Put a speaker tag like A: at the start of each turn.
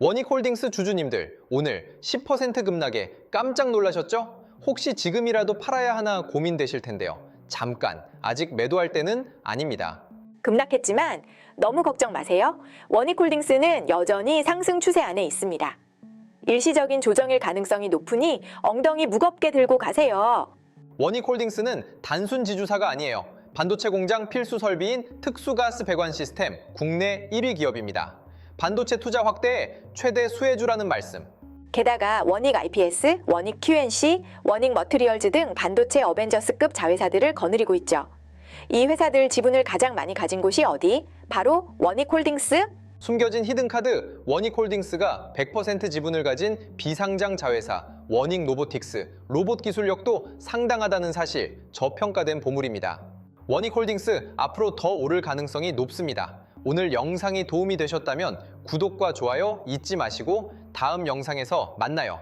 A: 원익홀딩스 주주님들, 오늘 10% 급락에 깜짝 놀라셨죠? 혹시 지금이라도 팔아야 하나 고민되실 텐데요. 잠깐, 아직 매도할 때는 아닙니다.
B: 급락했지만 너무 걱정 마세요. 원익홀딩스는 여전히 상승 추세 안에 있습니다. 일시적인 조정일 가능성이 높으니 엉덩이 무겁게 들고 가세요.
A: 원익홀딩스는 단순 지주사가 아니에요. 반도체 공장 필수 설비인 특수가스 배관 시스템 국내 1위 기업입니다. 반도체 투자 확대의 최대 수혜주라는 말씀.
B: 게다가 원익 IPS, 원익 QNC, 원익 머트리얼즈 등 반도체 어벤져스급 자회사들을 거느리고 있죠. 이 회사들 지분을 가장 많이 가진 곳이 어디? 바로 원익홀딩스?
A: 숨겨진 히든카드 원익홀딩스가 100% 지분을 가진 비상장 자회사 원익 로보틱스 로봇 기술력도 상당하다는 사실 저평가된 보물입니다. 원익홀딩스 앞으로 더 오를 가능성이 높습니다. 오늘 영상이 도움이 되셨다면 구독과 좋아요 잊지 마시고 다음 영상에서 만나요.